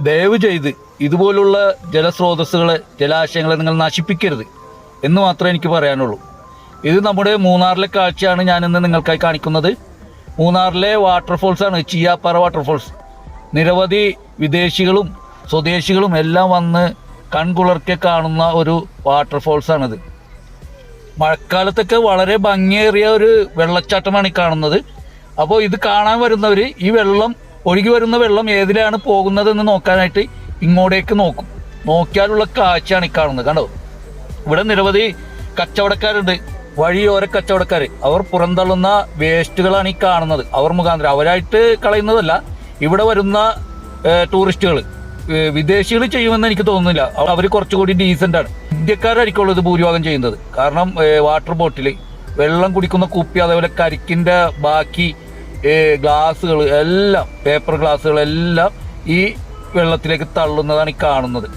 ദയവ് ചെയ്ത് ഇതുപോലുള്ള ജലസ്രോതസ്സുകളെ ജലാശയങ്ങളെ നിങ്ങൾ നശിപ്പിക്കരുത് എന്ന് മാത്രമേ എനിക്ക് പറയാനുള്ളൂ. ഇത് നമ്മുടെ മൂന്നാറിലെ കാഴ്ചയാണ് ഞാനിന്ന് നിങ്ങൾക്കായി കാണിക്കുന്നത്. മൂന്നാറിലെ വാട്ടർഫോൾസാണ് ചിയാപ്പാറ വാട്ടർഫോൾസ് നിരവധി വിദേശികളും സ്വദേശികളും എല്ലാം വന്ന് കൺകുളർക്കെ കാണുന്ന ഒരു വാട്ടർഫോൾസാണിത് മഴക്കാലത്തൊക്കെ വളരെ ഭംഗിയേറിയ ഒരു വെള്ളച്ചാട്ടമാണ് ഈ കാണുന്നത്. അപ്പോൾ ഇത് കാണാൻ വരുന്നവർ ഈ വെള്ളം ഒഴുകി വരുന്ന വെള്ളം ഏതിലാണ് പോകുന്നതെന്ന് നോക്കാനായിട്ട് ഇങ്ങോട്ടേക്ക് നോക്കും. നോക്കിയാലുള്ള കാഴ്ചയാണ് ഈ കാണുന്നത്. കണ്ടോ? ഇവിടെ നിരവധി കച്ചവടക്കാരുണ്ട്. വഴിയോര കച്ചവടക്കാർ അവർ പുറന്തള്ളുന്ന വേസ്റ്റുകളാണ് ഈ കാണുന്നത്. അവർ മുഖാന്തരം. അവരായിട്ട് കളയുന്നതല്ല. ഇവിടെ വരുന്ന ടൂറിസ്റ്റുകൾ വിദേശികൾ ചെയ്യുമെന്ന് എനിക്ക് തോന്നുന്നില്ല. അവർ കുറച്ചുകൂടി ഡീസന്റ് ആണ്. ഇന്ത്യക്കാരായിരിക്കുള്ളൂ ഇത് ഭൂരിഭാഗം ചെയ്യുന്നത്. കാരണം വാട്ടർ ബോട്ടിൽ വെള്ളം കുടിക്കുന്ന കുപ്പി അതേപോലെ കരിക്കിന്റെ ബാക്കി ഗ്ലാസ്സുകൾ എല്ലാം പേപ്പർ ഗ്ലാസ്സുകൾ എല്ലാം ഈ വെള്ളത്തിലേക്ക് തള്ളുന്നതാണ് ഈ കാണുന്നത്.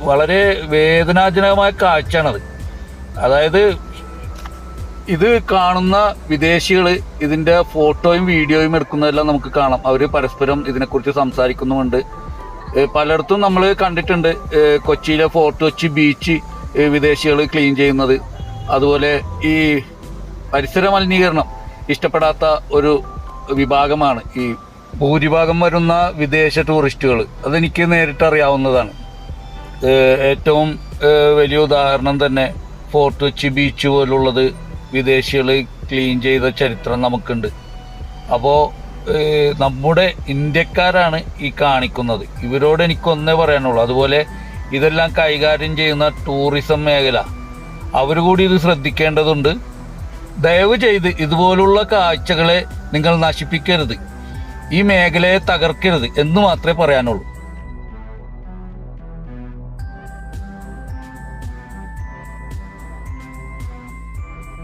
വളരെ വേദനാജനകമായ കാഴ്ചയാണത്. അതായത് ഇത് കാണുന്ന വിദേശികൾ ഇതിന്റെ ഫോട്ടോയും വീഡിയോയും എടുക്കുന്നതെല്ലാം നമുക്ക് കാണാം. അവർ പരസ്പരം ഇതിനെക്കുറിച്ച് സംസാരിക്കുന്നുമുണ്ട്. പലയിടത്തും നമ്മൾ കണ്ടിട്ടുണ്ട് കൊച്ചിയിലെ ഫോർട്ട് കൊച്ചി ബീച്ച് വിദേശികൾ ക്ലീൻ ചെയ്യുന്നത്. അതുപോലെ ഈ പരിസര മലിനീകരണം ഇഷ്ടപ്പെടാത്ത ഒരു വിഭാഗമാണ്. ഈ ഭൂരിഭാഗം വരുന്ന വിദേശ ടൂറിസ്റ്റുകൾ. അതെനിക്ക് നേരിട്ട് അറിയാവുന്നതാണ്. ഏറ്റവും വലിയ ഉദാഹരണം തന്നെ ഫോർട്ട് കൊച്ചി ബീച്ച് പോലുള്ളത് വിദേശികൾ ക്ലീൻ ചെയ്ത ചരിത്രം നമുക്കുണ്ട്. അപ്പോൾ നമ്മുടെ ഇന്ത്യക്കാരാണ് ഈ കാണിക്കുന്നത്. ഇവരോട് എനിക്കൊന്നേ പറയാനുള്ളൂ. അതുപോലെ ഇതെല്ലാം കൈകാര്യം ചെയ്യുന്ന ടൂറിസം മേഖല. അവർ കൂടി ഇത് ശ്രദ്ധിക്കേണ്ടതുണ്ട്. ദയവ് ചെയ്ത് ഇതുപോലുള്ള കാഴ്ചകളെ നിങ്ങൾ നശിപ്പിക്കരുത്. ഈ മേഖലയെ തകർക്കരുത് എന്ന് മാത്രമേ പറയാനുള്ളൂ.